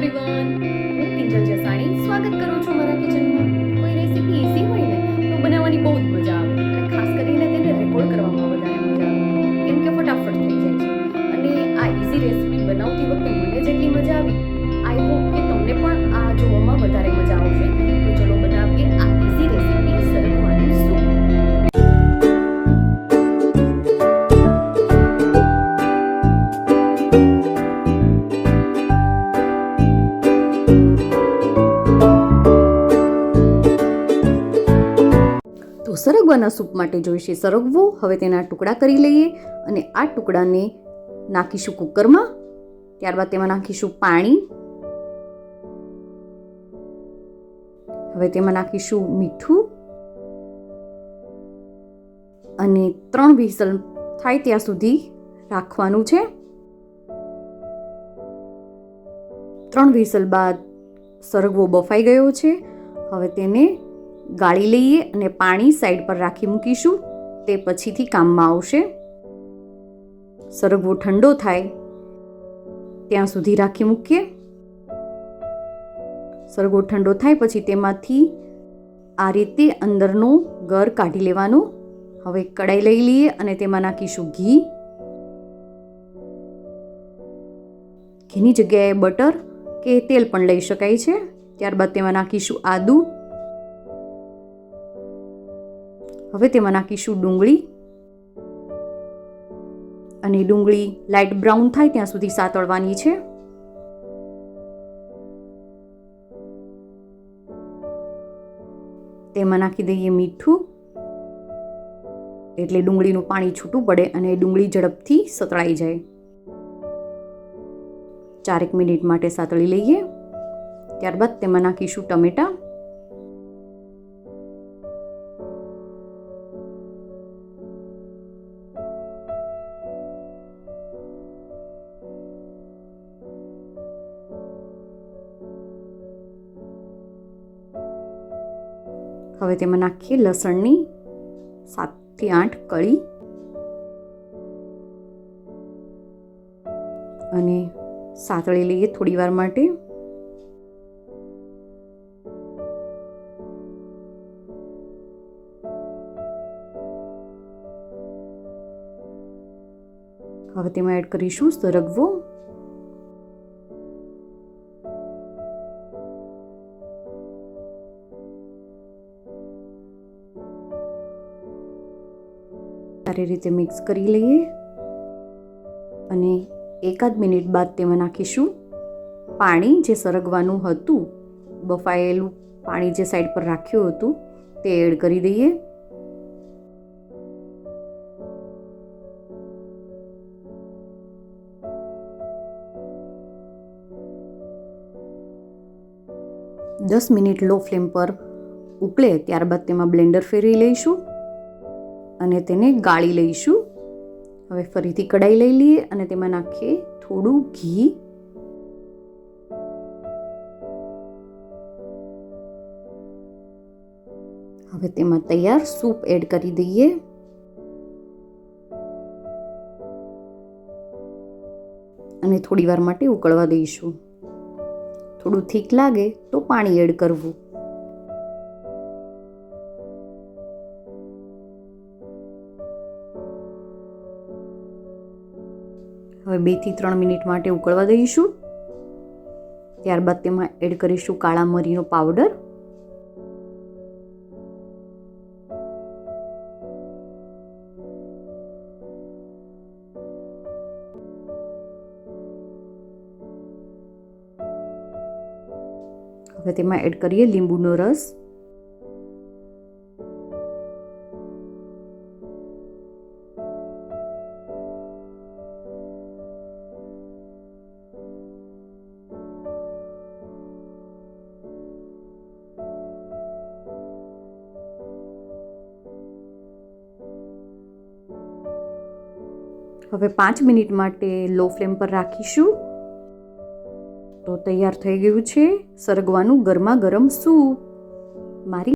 Everyone હું કિંજલ જસાણી. સ્વાગત કરું છું મારા કિચનમાં. કોઈ રેસીપી ઈઝી હોય ને, તો બનાવવાની બહુ તો સરગવાના સૂપ માટે જોઈશે સરગવો. હવે તેના ટુકડા કરી લઈએ અને આ ટુકડાને નાખીશું કુકરમાં. ત્યારબાદ તેમાં નાખીશું પાણી. હવે તેમાં નાખીશું મીઠું. અને ત્રણ વિસલ થાય ત્યાં સુધી રાખવાનું છે. ત્રણ વિસલ બાદ સરગવો બફાઈ ગયો છે. હવે તેને ગાળી લઈએ અને પાણી સાઈડ પર રાખી મૂકીશું. તે પછીથી કામમાં આવશે. સરગવો ઠંડો થાય. ત્યાં સુધી રાખી મૂકીએ. સરગવો ઠંડો થાય પછી તેમાંથી આ રીતે અંદરનો ગર કાઢી લેવાનો. હવે કડાઈ લઈ લઈએ અને તેમાં નાખીશું ઘી. ઘીની જગ્યાએ બટર કે તેલ પણ લઈ શકાય છે. ત્યારબાદ તેમાં નાખીશું આદું. હવે તેમાં નાખીશું ડુંગળી. અને ડુંગળી લાઇટ બ્રાઉન થાય ત્યાં સુધી સાતળવાની છે. તેમાં નાખી દઈએ મીઠું. એટલે ડુંગળીનું પાણી છૂટું પડે અને ડુંગળી ઝડપથી સતળાઈ જાય. ચારેક મિનિટ માટે સાતળી લઈએ. ત્યારબાદ તેમાં નાખીશું ટમેટાં. હવે તેમાં નાખીએ લસણની સાતથી આઠ કળી. અને સાતળી લઈએ થોડી વાર માટે. હવે તેમાં એડ કરીશું સરગવો. સારી રીતે મિક્સ કરી લઈએ અને એકાદ મિનિટ બાદ તેમાં નાખીશું પાણી જે સરગવાનું હતું, બફાયેલું પાણી જે સાઈડ પર રાખ્યું હતું તે એડ કરી દઈએ. દસ મિનિટ લો ફ્લેમ પર ઉકળે ત્યારબાદ તેમાં બ્લેન્ડર ફેરવી લઈશું. અને તેને ગાળી લઈશું. હવે ફરીથી કઢાઈ લઈ લઈએ અને તેમાં નાખીએ થોડું ઘી. હવે તેમાં તૈયાર સૂપ એડ કરી દઈએ. અને થોડી વાર માટે ઉકળવા દઈશું. થોડું થીક લાગે તો પાણી એડ કરવું. હવે બેથી ત્રણ મિનિટ માટે ઉકળવા દઈશું. ત્યારબાદ તેમાં એડ કરીશું કાળા મરીનો પાવડર. હવે તેમાં એડ કરીએ લીંબુનો રસ. હવે પાંચ મિનિટ માટે લો ફ્લેમ પર રાખીશું. તો તૈયાર થઈ ગયું છે. સરગવાનું ગરમા ગરમ સૂપ. મારી